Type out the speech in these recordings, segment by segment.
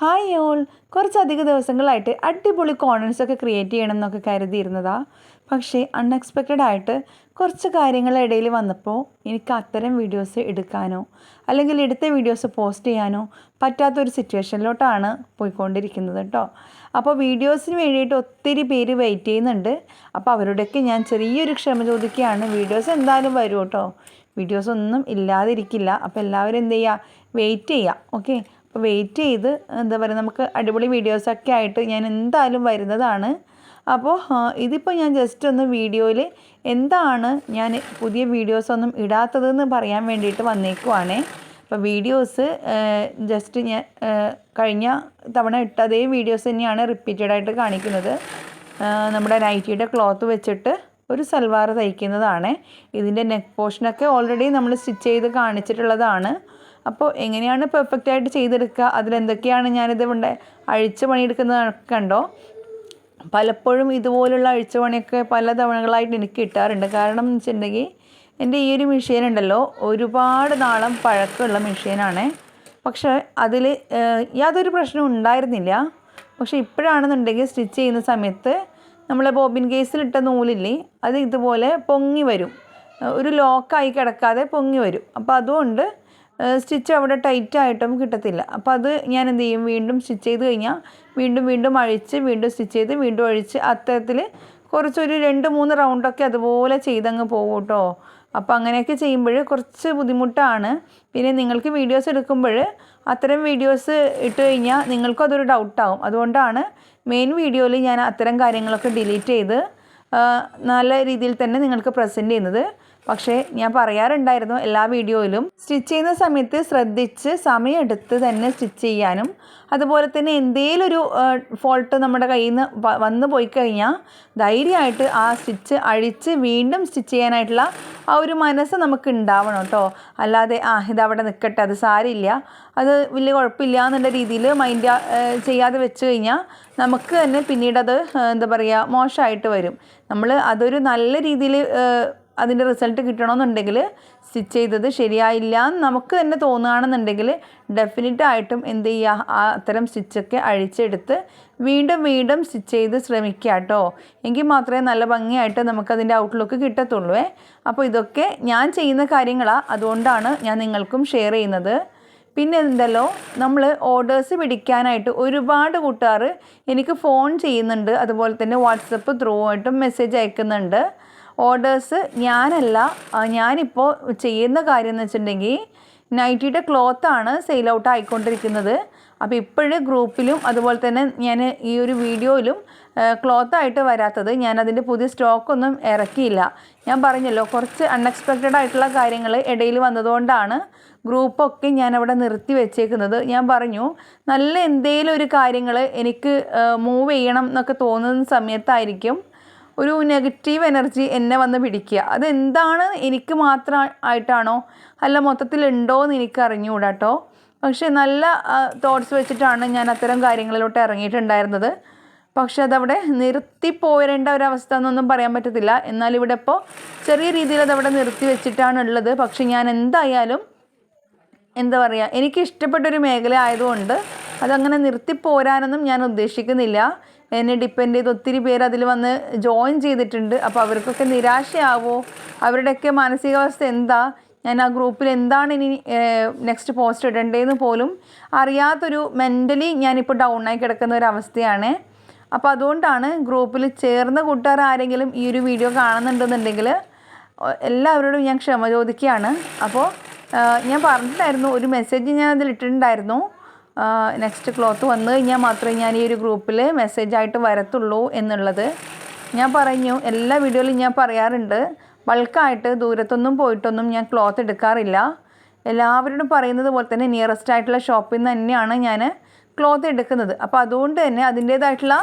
Hi all കുറച്ചധിക ദിവസങ്ങളായിട്ട് അടിപൊളി കോണൻസ് ഒക്കെ ക്രിയേറ്റ് ചെയ്യണം എന്നൊക്കെ കരുതിയിരുന്നതാ. പക്ഷേ അൺഎക്സ്പെക്റ്റഡ് ആയിട്ട് കുറച്ച് കാര്യങ്ങളുടെ ഇടയിൽ വന്നപ്പോൾ എനിക്ക് അത്തരം വീഡിയോസ് എടുക്കാനോ അല്ലെങ്കിൽ എടുത്ത വീഡിയോസ് പോസ്റ്റ് ചെയ്യാനോ പറ്റാത്തൊരു സിറ്റുവേഷനിലോട്ടാണ് പോയിക്കൊണ്ടിരിക്കുന്നത് കേട്ടോ അപ്പോൾ വീഡിയോസിന് വേണ്ടിയിട്ട് ഒത്തിരി പേര് വെയിറ്റ് ചെയ്യുന്നുണ്ട്. അപ്പോൾ അവരോടൊക്കെ ഞാൻ ചെറിയൊരു ക്ഷമ ചോദിക്കുകയാണ്. വീഡിയോസ് എന്തായാലും വരും കേട്ടോ വീഡിയോസ് ഒന്നും ഇല്ലാതിരിക്കില്ല. അപ്പോൾ എല്ലാവരും എന്ത് ചെയ്യുക വെയിറ്റ് ചെയ്യുക ഓക്കെ അപ്പോൾ വെയിറ്റ് ചെയ്ത് എന്താ പറയുക നമുക്ക് അടിപൊളി വീഡിയോസൊക്കെ ആയിട്ട് ഞാൻ എന്തായാലും വരുന്നതാണ്. അപ്പോൾ ഇതിപ്പോൾ ഞാൻ ജസ്റ്റ് ഒന്ന് വീഡിയോയിൽ എന്താണ് ഞാൻ പുതിയ വീഡിയോസ് ഒന്നും ഇടാത്തതെന്ന് പറയാൻ വേണ്ടിയിട്ട് വന്നേക്കുവാണേ. അപ്പോൾ വീഡിയോസ് ജസ്റ്റ് ഞാൻ കഴിഞ്ഞ തവണ ഇട്ട അതേ വീഡിയോസ് തന്നെയാണ് റിപ്പീറ്റഡ് ആയിട്ട് കാണിക്കുന്നത്. നമ്മുടെ നൈറ്റിയുടെ ക്ലോത്ത് വെച്ചിട്ട് ഒരു സൽവാർ തയ്ക്കുന്നതാണ്. ഇതിന്റെ നെക്ക് പോർഷനൊക്കെ ഓൾറെഡി നമ്മൾ സ്റ്റിച്ച് ചെയ്ത് കാണിച്ചിട്ടുള്ളതാണ്. അപ്പോൾ എങ്ങനെയാണ് പെർഫെക്റ്റ് ആയിട്ട് ചെയ്തെടുക്കുക? അതിലെന്തൊക്കെയാണ് ഞാനിത് ഇവിടെ അഴിച്ച് പണിയെടുക്കുന്നതൊക്കെ ഉണ്ടോ പലപ്പോഴും ഇതുപോലുള്ള അഴിച്ചുപണിയൊക്കെ പല തവണകളായിട്ട് എനിക്ക് കിട്ടാറുണ്ട്. കാരണം എന്ന് വെച്ചിട്ടുണ്ടെങ്കിൽ എന്റെ ഈ ഒരു മെഷീൻ ഉണ്ടല്ലോ ഒരുപാട് നാളം പഴക്കമുള്ള മെഷീനാണ് പക്ഷേ അതിൽ യാതൊരു പ്രശ്നവും ഉണ്ടായിരുന്നില്ല. പക്ഷേ ഇപ്പോഴാണെന്നുണ്ടെങ്കിൽ സ്റ്റിച്ച് ചെയ്യുന്ന സമയത്ത് നമ്മളെ ബോബിൻ കേസിലിട്ട നൂലില്ലേ അത് ഇതുപോലെ പൊങ്ങി വരും. ഒരു ലോക്കായി കിടക്കാതെ പൊങ്ങി വരും. അപ്പോൾ അതുകൊണ്ട് സ്റ്റിച്ച് അവിടെ ടൈറ്റ് ആയിട്ടും കിട്ടത്തില്ല. അപ്പോൾ അത് ഞാൻ എന്ത് ചെയ്യും? വീണ്ടും സ്റ്റിച്ച് ചെയ്ത് കഴിഞ്ഞാൽ വീണ്ടും വീണ്ടും അഴിച്ച് വീണ്ടും സ്റ്റിച്ച് ചെയ്ത് വീണ്ടും അഴിച്ച് അത്തരത്തിൽ കുറച്ചൊരു രണ്ട് മൂന്ന് റൗണ്ടൊക്കെ അതുപോലെ ചെയ്തങ്ങ് പോകും കേട്ടോ. അപ്പോൾ അങ്ങനെയൊക്കെ ചെയ്യുമ്പോൾ കുറച്ച് ബുദ്ധിമുട്ടാണ്. പിന്നെ നിങ്ങൾക്ക് വീഡിയോസ് എടുക്കുമ്പോൾ അത്തരം വീഡിയോസ് ഇട്ട് കഴിഞ്ഞാൽ നിങ്ങൾക്കും അതൊരു ഡൗട്ടാവും അതുകൊണ്ടാണ് മെയിൻ വീഡിയോയിൽ ഞാൻ അത്തരം കാര്യങ്ങളൊക്കെ ഡിലീറ്റ് ചെയ്ത് നല്ല രീതിയിൽ തന്നെ നിങ്ങൾക്ക് പ്രസന്റ് ചെയ്യുന്നത്. പക്ഷേ ഞാൻ പറയാറുണ്ടായിരുന്നു എല്ലാ വീഡിയോയിലും സ്റ്റിച്ച് ചെയ്യുന്ന സമയത്ത് ശ്രദ്ധിച്ച് സമയമെടുത്ത് തന്നെ സ്റ്റിച്ച് ചെയ്യാനും അതുപോലെ തന്നെ എന്തെങ്കിലും ഒരു ഫോൾട്ട് നമ്മുടെ കയ്യിൽ നിന്ന് വന്നു പോയി കഴിഞ്ഞാൽ ധൈര്യമായിട്ട് ആ സ്റ്റിച്ച് അഴിച്ച് വീണ്ടും സ്റ്റിച്ച് ചെയ്യാനായിട്ടുള്ള ആ ഒരു മനസ്സ് നമുക്ക് ഉണ്ടാവണം കേട്ടോ. അല്ലാതെ ആ ഇതവിടെ നിൽക്കട്ടെ അത് സാരില്ല അത് വലിയ കുഴപ്പമില്ല എന്നുള്ള രീതിയിൽ മൈൻഡ് ചെയ്യാതെ വെച്ച് കഴിഞ്ഞാൽ നമുക്ക് തന്നെ പിന്നീട് അത് എന്താ പറയുക മോശമായിട്ട് വരും. നമ്മൾ അതൊരു നല്ല രീതിയിൽ അതിന്റെ റിസൾട്ട് കിട്ടണമെന്നുണ്ടെങ്കിൽ സ്റ്റിച്ച് ചെയ്തത് ശരിയായില്ല എന്ന് നമുക്ക് തന്നെ തോന്നുകയാണെന്നുണ്ടെങ്കിൽ ഡെഫിനറ്റായിട്ടും എന്ത് ചെയ്യുക? ആ അത്തരം സ്റ്റിച്ചൊക്കെ അഴിച്ചെടുത്ത് വീണ്ടും വീണ്ടും സ്റ്റിച്ച് ചെയ്ത് ശ്രമിക്കുക കേട്ടോ. എങ്കിൽ മാത്രമേ നല്ല ഭംഗിയായിട്ട് നമുക്കതിന്റെ ഔട്ട്ലുക്ക് കിട്ടത്തുള്ളൂ. അപ്പോൾ ഇതൊക്കെ ഞാൻ ചെയ്യുന്ന കാര്യങ്ങളാണ് അതുകൊണ്ടാണ് ഞാൻ നിങ്ങൾക്കും ഷെയർ ചെയ്യുന്നത്. പിന്നെ എന്തല്ലോ? നമ്മൾ ഓർഡേഴ്സ് പിടിക്കാനായിട്ട് ഒരുപാട് കൂട്ടുകാർ എനിക്ക് ഫോൺ ചെയ്യുന്നുണ്ട്. അതുപോലെ തന്നെ വാട്സപ്പ് ത്രൂ ആയിട്ടും മെസ്സേജ് അയക്കുന്നുണ്ട്. ഓർഡേഴ്സ് ഞാനല്ല ഞാനിപ്പോൾ ചെയ്യുന്ന കാര്യം എന്ന് വെച്ചിട്ടുണ്ടെങ്കിൽ നൈറ്റിയുടെ ക്ലോത്താണ് സെയിൽ ഔട്ട് ആയിക്കൊണ്ടിരിക്കുന്നത്. അപ്പോൾ ഇപ്പോഴും ഗ്രൂപ്പിലും അതുപോലെ തന്നെ ഞാൻ ഈ ഒരു വീഡിയോയിലും ക്ലോത്തായിട്ട് വരാത്തത് ഞാൻ അതിന്റെ പുതിയ സ്റ്റോക്കൊന്നും ഇറക്കിയില്ല. ഞാൻ പറഞ്ഞല്ലോ കുറച്ച് അൺഎക്സ്പെക്റ്റഡ് ആയിട്ടുള്ള കാര്യങ്ങൾ ഇടയിൽ വന്നതുകൊണ്ടാണ് ഗ്രൂപ്പൊക്കെ ഞാൻ അവിടെ നിർത്തി വെച്ചേക്കുന്നത്. ഞാൻ പറഞ്ഞു നല്ല എന്തെങ്കിലും ഒരു കാര്യങ്ങൾ എനിക്ക് മൂവ് ചെയ്യണം എന്നൊക്കെ തോന്നുന്ന സമയത്തായിരിക്കും ഒരു നെഗറ്റീവ് എനർജി എന്നെ വന്ന് പിടിക്കുക. അതെന്താണ്? എനിക്ക് മാത്രം ആയിട്ടാണോ? അല്ല മൊത്തത്തിലുണ്ടോ എന്ന് എനിക്ക് അറിഞ്ഞുകൂടാ കേട്ടോ പക്ഷേ നല്ല തോട്ട്സ് വെച്ചിട്ടാണ് ഞാൻ അത്തരം കാര്യങ്ങളിലോട്ട് ഇറങ്ങിയിട്ടുണ്ടായിരുന്നത്. പക്ഷെ അതവിടെ നിർത്തി പോരേണ്ട ഒരവസ്ഥ എന്നൊന്നും പറയാൻ പറ്റത്തില്ല. എന്നാൽ ഇവിടെ ഇപ്പോൾ ചെറിയ രീതിയിൽ അതവിടെ നിർത്തി വെച്ചിട്ടാണ് ഉള്ളത്. പക്ഷെ ഞാൻ എന്തായാലും എന്താ പറയുക എനിക്ക് ഇഷ്ടപ്പെട്ടൊരു മേഖല ആയതുകൊണ്ട് അതങ്ങനെ നിർത്തി പോരാനൊന്നും ഞാൻ ഉദ്ദേശിക്കുന്നില്ല. എന്നെ ഡിപ്പെൻഡ് ചെയ്ത് ഒത്തിരി പേര് അതിൽ വന്ന് ജോയിൻ ചെയ്തിട്ടുണ്ട്. അപ്പോൾ അവർക്കൊക്കെ നിരാശയാവോ? അവരുടെയൊക്കെ മാനസികാവസ്ഥ എന്താ? ഞാൻ ആ ഗ്രൂപ്പിൽ എന്താണ് ഇനി നെക്സ്റ്റ് പോസ്റ്റ് ഇടേണ്ടതെന്ന് പോലും അറിയാത്തൊരു മെന്റലി ഞാനിപ്പോൾ ഡൗൺ ആയി കിടക്കുന്ന ഒരു അവസ്ഥയാണ്. അപ്പോൾ അതുകൊണ്ടാണ് ഗ്രൂപ്പിൽ ചേർന്ന കൂട്ടുകാർ ആരെങ്കിലും ഈ ഒരു വീഡിയോ കാണുന്നുണ്ടെന്നുണ്ടെങ്കിൽ എല്ലാവരോടും ഞാൻ ക്ഷമ ചോദിക്കുകയാണ്. അപ്പോൾ ഞാൻ പറഞ്ഞിട്ടുണ്ടായിരുന്നു ഒരു മെസ്സേജ് ഞാൻ അതിൽ ഇട്ടിട്ടുണ്ടായിരുന്നു. നെക്സ്റ്റ് ക്ലോത്ത് വന്നു കഴിഞ്ഞാൽ മാത്രമേ ഞാൻ ഈ ഒരു ഗ്രൂപ്പിൽ മെസ്സേജായിട്ട് വരത്തുള്ളൂ എന്നുള്ളത്. ഞാൻ പറഞ്ഞു എല്ലാ വീഡിയോയിലും ഞാൻ പറയാറുണ്ട് ബൾക്കായിട്ട് ദൂരത്തൊന്നും പോയിട്ടൊന്നും ഞാൻ ക്ലോത്ത് എടുക്കാറില്ല. എല്ലാവരോടും പറയുന്നത് പോലെ തന്നെ നിയറസ്റ്റ് ആയിട്ടുള്ള ഷോപ്പിൽ നിന്ന് തന്നെയാണ് ഞാൻ ക്ലോത്ത് എടുക്കുന്നത്. അപ്പോൾ അതുകൊണ്ട് തന്നെ അതിന്റേതായിട്ടുള്ള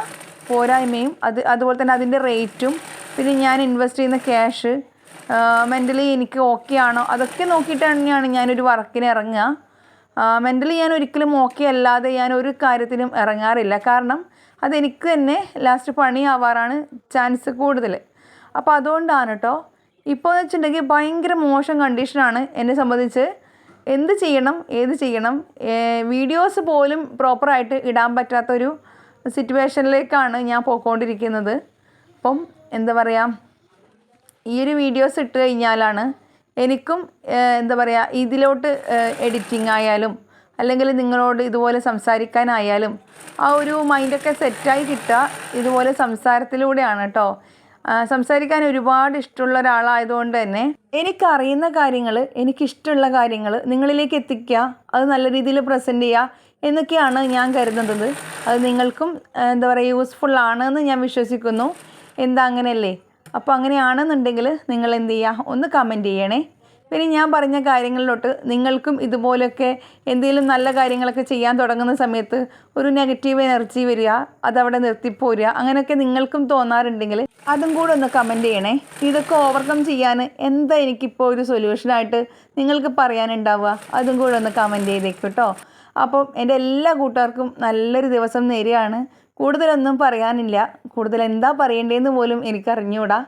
പോരായ്മയും അത് അതുപോലെ തന്നെ അതിന്റെ റേറ്റും പിന്നെ ഞാൻ ഇൻവെസ്റ്റ് ചെയ്യുന്ന ക്യാഷ് മെന്റലി എനിക്ക് ഓക്കെ ആണോ അതൊക്കെ നോക്കിയിട്ട് തന്നെയാണ് ഞാനൊരു വർക്കിന് ഇറങ്ങുക. മെന്റലി ഞാൻ ഒരിക്കലും ഓക്കെ അല്ലാതെ ഞാൻ ഒരു കാര്യത്തിനും ഇറങ്ങാറില്ല. കാരണം അതെനിക്ക് തന്നെ ലാസ്റ്റ് പണിയാവാറാണ് ചാൻസ് കൂടുതൽ അപ്പോൾ അതുകൊണ്ടാണ് കേട്ടോ ഇപ്പോൾ എന്ന് വെച്ചിട്ടുണ്ടെങ്കിൽ ഭയങ്കര മോശം കണ്ടീഷനാണ് എന്നെ സംബന്ധിച്ച്. എന്ത് ചെയ്യണം ഏത് ചെയ്യണം വീഡിയോസ് പോലും പ്രോപ്പറായിട്ട് ഇടാൻ പറ്റാത്തൊരു സിറ്റുവേഷനിലേക്കാണ് ഞാൻ പോയിക്കൊണ്ടിരിക്കുന്നത്. അപ്പം എന്താ പറയുക ഈ ഒരു വീഡിയോസ് ഇട്ട് കഴിഞ്ഞാലാണ് എനിക്കും എന്താ പറയുക ഇതിലോട്ട് എഡിറ്റിംഗ് ആയാലും അല്ലെങ്കിൽ നിങ്ങളോട് ഇതുപോലെ സംസാരിക്കാനായാലും ആ ഒരു മൈൻഡൊക്കെ സെറ്റായി കിട്ടുക ഇതുപോലെ സംസാരത്തിലൂടെയാണ് കേട്ടോ സംസാരിക്കാൻ ഒരുപാട് ഇഷ്ടമുള്ള ഒരാളായതുകൊണ്ട് തന്നെ എനിക്കറിയുന്ന കാര്യങ്ങൾ എനിക്കിഷ്ടമുള്ള കാര്യങ്ങൾ നിങ്ങളിലേക്ക് എത്തിക്കുക അത് നല്ല രീതിയിൽ പ്രസന്റ് ചെയ്യുക എന്നൊക്കെയാണ് ഞാൻ കരുതുന്നത്. അത് നിങ്ങൾക്കും എന്താ പറയുക യൂസ്ഫുൾ ആണെന്ന് ഞാൻ വിശ്വസിക്കുന്നു. എന്താ അങ്ങനെയല്ലേ? അപ്പോൾ അങ്ങനെയാണെന്നുണ്ടെങ്കിൽ നിങ്ങൾ എന്ത് ചെയ്യുക ഒന്ന് കമന്റ് ചെയ്യണേ. പിന്നെ ഞാൻ പറഞ്ഞ കാര്യങ്ങളിലോട്ട് നിങ്ങൾക്കും ഇതുപോലെയൊക്കെ എന്തെങ്കിലും നല്ല കാര്യങ്ങളൊക്കെ ചെയ്യാൻ തുടങ്ങുന്ന സമയത്ത് ഒരു നെഗറ്റീവ് എനർജി വരിക അതവിടെ നിർത്തിപ്പോരുക അങ്ങനെയൊക്കെ നിങ്ങൾക്കും തോന്നാറുണ്ടെങ്കിൽ അതും കൂടെ ഒന്ന് കമന്റ് ചെയ്യണേ. ഇതൊക്കെ ഓവർകം ചെയ്യാൻ എന്താ എനിക്കിപ്പോൾ ഒരു സൊല്യൂഷനായിട്ട് നിങ്ങൾക്ക് പറയാനുണ്ടാവുക? അതും കൂടെ ഒന്ന് കമന്റ് ചെയ്തേക്കും കേട്ടോ. അപ്പം എന്റെ എല്ലാ കൂട്ടുകാർക്കും നല്ലൊരു ദിവസം നേരെയാണ് കൂടുതലൊന്നും പറയാനില്ല. കൂടുതൽ എന്താ പറയേണ്ടതെന്ന് പോലും എനിക്കറിഞ്ഞുകൂടാ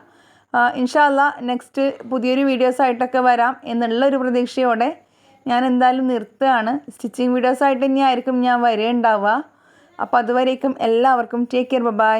ഇൻഷാല്ല നെക്സ്റ്റ് പുതിയൊരു വീഡിയോസായിട്ടൊക്കെ വരാം എന്നുള്ളൊരു പ്രതീക്ഷയോടെ ഞാൻ എന്തായാലും നിർത്തുകയാണ്. സ്റ്റിച്ചിങ് വീഡിയോസായിട്ട് തന്നെയായിരിക്കും ഞാൻ വരികയുണ്ടാവുക അപ്പോൾ അതുവരേക്കും എല്ലാവർക്കും ടേക്ക് കെയർ. ബൈ